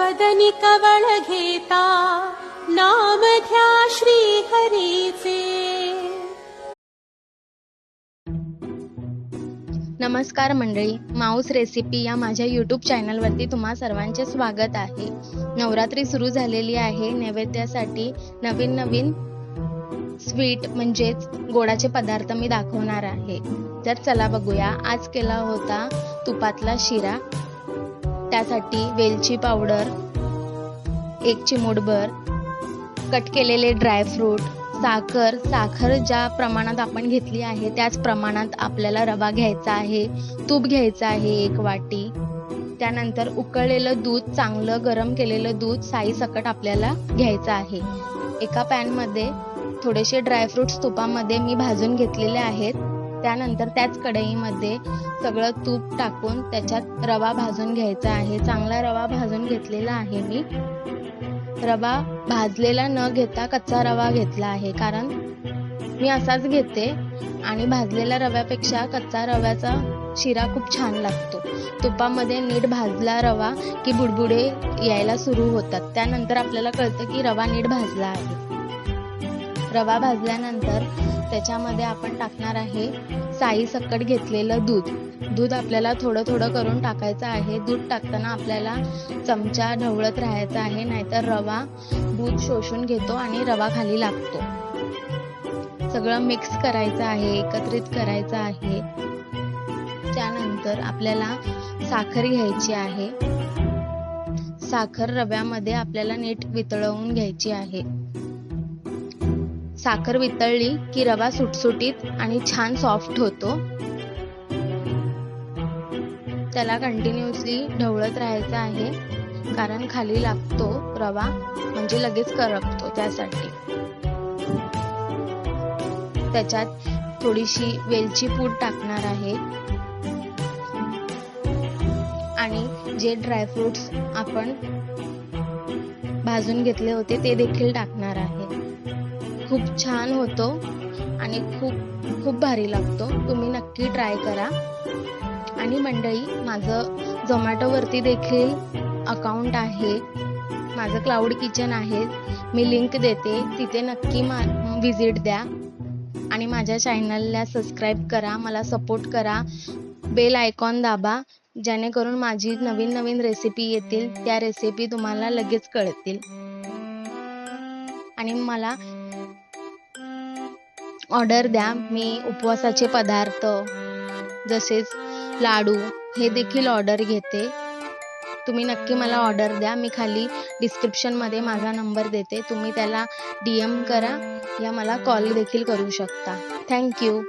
वदनी कवळ घेता नाम घ्या श्री हरीचे नमस्कार मंडळी माऊस रेसिपी या माझ्या यूट्यूब चॅनलवरती तुम्हा सर्वांचे स्वागत आहे. नवरात्री सुरू झालेली आहे. नैवेद्यासाठी नवीन नवीन स्वीट म्हणजेच गोडाचे पदार्थ मी दाखवणार आहे. तर चला बघूया. आज केला होता तुपातला शिरा. त्यासाठी वेलची पावडर एक चिमूटभर कट केलेले ड्रायफ्रूट साखर साखर ज्या प्रमाणात आपण घेतली आहे त्याच प्रमाणात आपल्याला रवा घ्यायचा आहे तूप घ्यायचं आहे एक वाटी. त्यानंतर उकळलेलं दूध चांगलं गरम केलेलं दूध साई सकट आपल्याला घ्यायचं आहे. एका पॅनमध्ये थोडेसे ड्रायफ्रुट्स तुपामध्ये मी भाजून घेतलेले आहेत. त्यानंतर त्याच कढईमध्ये सगळं तूप टाकून त्याच्यात रवा भाजून घ्यायचा आहे. चांगला रवा भाजून घेतलेला आहे मी. रवा भाजलेला न घेता कच्चा रवा घेतला आहे. कारण मी असाच घेते आणि भाजलेल्या रव्यापेक्षा कच्चा रव्याचा शिरा खूप छान लागतो. तुपामध्ये नीट भाजला रवा की बुडबुडे यायला सुरू होतात. त्यानंतर आपल्याला कळतं की रवा नीट भाजला आहे. रवा भाजल्यानंतर त्याच्यामध्ये आपण टाकणार आहे साई सकट घेतलेलं दूध. दूध आपल्याला थोडं थोडं करून टाकायचं आहे. दूध टाकताना आपल्याला चमचा ढवळत राहायचा आहे नाहीतर रवा दूध शोषून घेतो आणि रवा खाली लागतो. सगळं मिक्स करायचं आहे एकत्रित करायचं आहे. त्यानंतर आपल्याला साखर घ्यायची आहे. साखर रव्यामध्ये आपल्याला नीट वितळवून घ्यायची आहे. साखर वितळली की रवा सुटसुटीत आणि छान सॉफ्ट होतो. त्याला कंटिन्युअसली ढवळत राहायचं आहे कारण खाली लागतो रवा म्हणजे लगेच करपतो त्यासाठी. त्याच्यात थोडीशी वेलची पूड टाकणार आहे. आणि जे ड्रायफ्रुट्स आपण भाजून घेतले होते ते देखील टाकणार आहे. खूप छान होतो आणि खूप खूप भारी लागतो. तुम्ही नक्की ट्राय करा. आणि मंडळी माझं झोमॅटोवरती देखील अकाउंट आहे. माझं क्लाउड किचन आहे. मी लिंक देते. तिथे नक्की मा व्हिजिट द्या. आणि माझ्या चॅनलला सबस्क्राईब करा. मला सपोर्ट करा. बेल आयकॉन दाबा. जेणेकरून माझी नवीन नवीन रेसिपी येतील. त्या रेसिपी तुम्हाला लगेच कळतील. आणि मला ऑर्डर द्या मी उपवासाचे पदार्थ जसेच लाडू हे देखील ऑर्डर घेते. तुम्ही नक्की मला ऑर्डर द्या मी खाली डिस्क्रिप्शनमध्ये माझा नंबर देते. तुम्ही त्याला डी एम करा या मला कॉल देखील करू शकता. थँक्यू